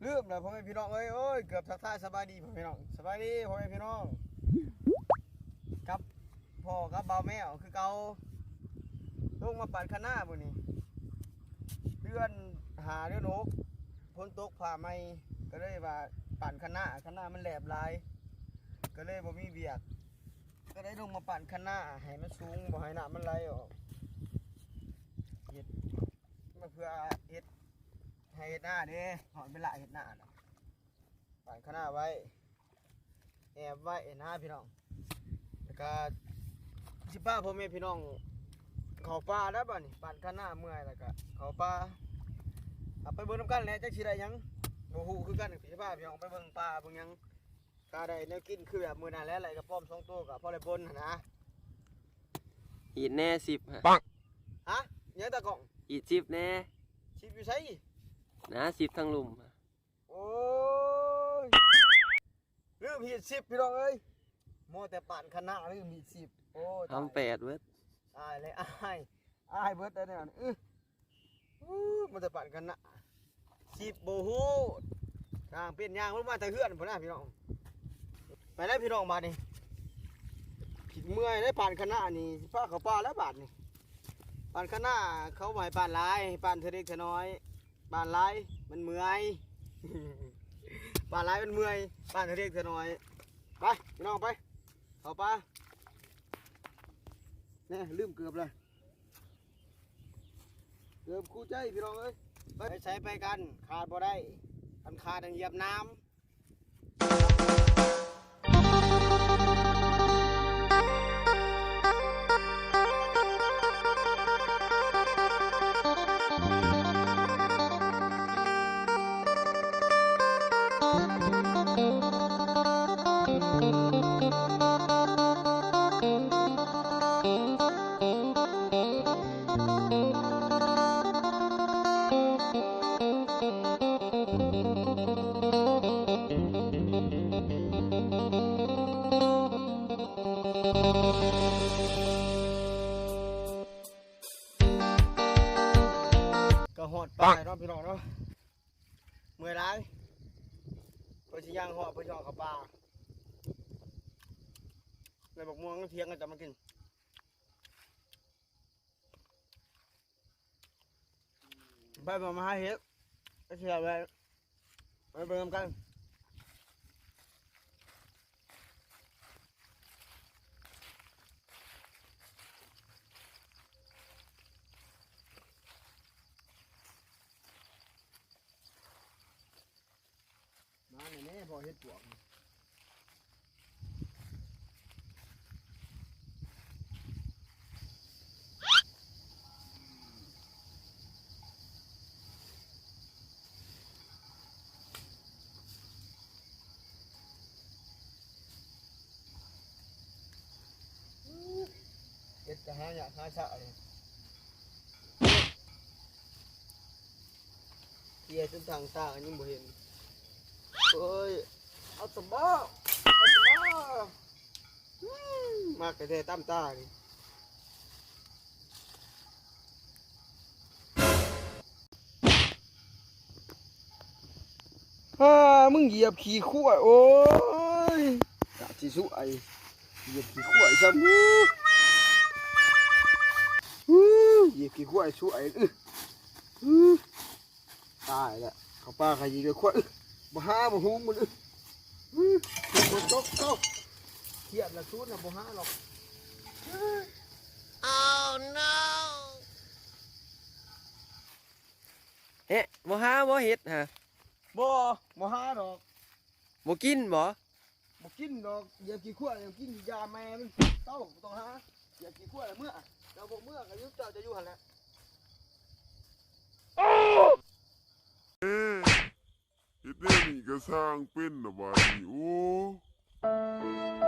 แล้วพ่อแม่พี่น้องเอ้ยโอ้ยเกือบทักทายสบายดีพ่อแม่พี่น้องสบายดีพ่อแม่พี่น้องครับพ่อกับเบาแมวคือเกาลงมาปั่นคณะมื้อนี้เดือนหาเดือนกพ้นตกผ่าไม่ก็เลยว่าปั่นคณะคณะมันแหลบลาย ก็เลยบ่มีเบียก ก็ได้ลงมาปั่นคณะให้มันสูงบ่ให้น้ำมันไหลออกเฮ็ดมาเพื่อเฮ็ด ให้เห็ดหน้าเด้หอนเวลาเห็ดหน้าน่ะปั่นข้างหน้าไว้ แอบไว้เห็นหน้าพี่น้อง แล้วก็สิป้าพ่อแม่พี่น้องเขาป่าได้วบ่นี่ปั่นข้างหน้าเมื่อยแล้วก็เขาป่าเอาไปเบิ่งน้ำกันแหละจักสิได้หยังบ่ฮู้คือกันพี่ป้าพี่น้องไปเบิ่งป่าเบิ่งหยังตาได้แนวกินคือแบบมื้อนั้นแหล้วไหลกระป้อมสองตัวกับพ่อได้ปนหั่นนะอีดแน่สิบฮะฮะหยังตะกล้องอีดสิบแน่ ชิปอยู่ไส นะสิบทั้งลุมฮะโอ้ยลืมหีดสิบพี่น้องเอ้ยโมวแต่ปั่นคณะลืมหีดสิบโอ้ยตายทำแปดเว้ยตายเลยอ้ายอ้ายเบิดได้เนี่ยอื้ออู้มันจะปั่นคณะสิบโบฮูทางเป็นยางลงมาแต่เฮือนพุ่นนะพี่น้อง ไปได้พี่น้องบาดนี่ผิดเมื่อยได้ปั่นคณะนี่สิป้าเขาป้าแล้วบาดนี่ปั่นคณะเขาหมายปั่นหลาย ปั่นเทอเล็กเทอน้อย บ้านหลายมันเมื่อยบ้านไรมันเมื่อยป้านเรียกเธอหน่อยไปพี่น้องไปเอาปลาเนี่ยลืมเกือบเลยเกือบคู่ใจพี่น้องเอ้ยไปใช้ไปกันขาดบ่ได้คันขาดดังเหยียบน้ำ ก็หอดปลาเนาะพี่น้องเนาะเมื่อยไรเพื่อสิย่างหอดเพื่อสิหอดกับปลาในบอกม่วงเทียงกันจะมากินไปบอกมาหาเฮ็ดไปเชียร์ไปไปเบิ่มกันมาแน่ๆ พอเฮ็ดปวกเฮ็ดจะหาอยากหาชะเลยเกียร์จนทางตากันยังบ่เห็น เอ้ยเอาสบ้าเอาสบ้ามากระเทตั้มตาดิฮ่ามึงเหยียบขี้ขั้วโอ้ยกะสิสุไอเหยียบขี้ขั้วซ้ำอู้อู้เหยียบขี้ขั้วสุไออื้ออตายล้วเขาป้าขยี้กับขั้ว บ่หาบ่ฮู้มันเลยอื้อบ่ตกตกเทียบละชุดน่ะบ่หาหรอกเอ๊ะบ่หาบ่เฮ็ดฮะบ่บ่หาดอกบ่กินบ่บ่กินดอกอย่ากินขั้วอย่ากินยาแม่มันเต้าบ่ต้องหาอย่ากินขั้วแล้วเมื่อเจ้าบ่เมื่อก็อยุเจ้าจะอยู่หั่นแหละ เฮ็ดแน่ นี่ก็สร้างเป็นนะบาดนี้โอ้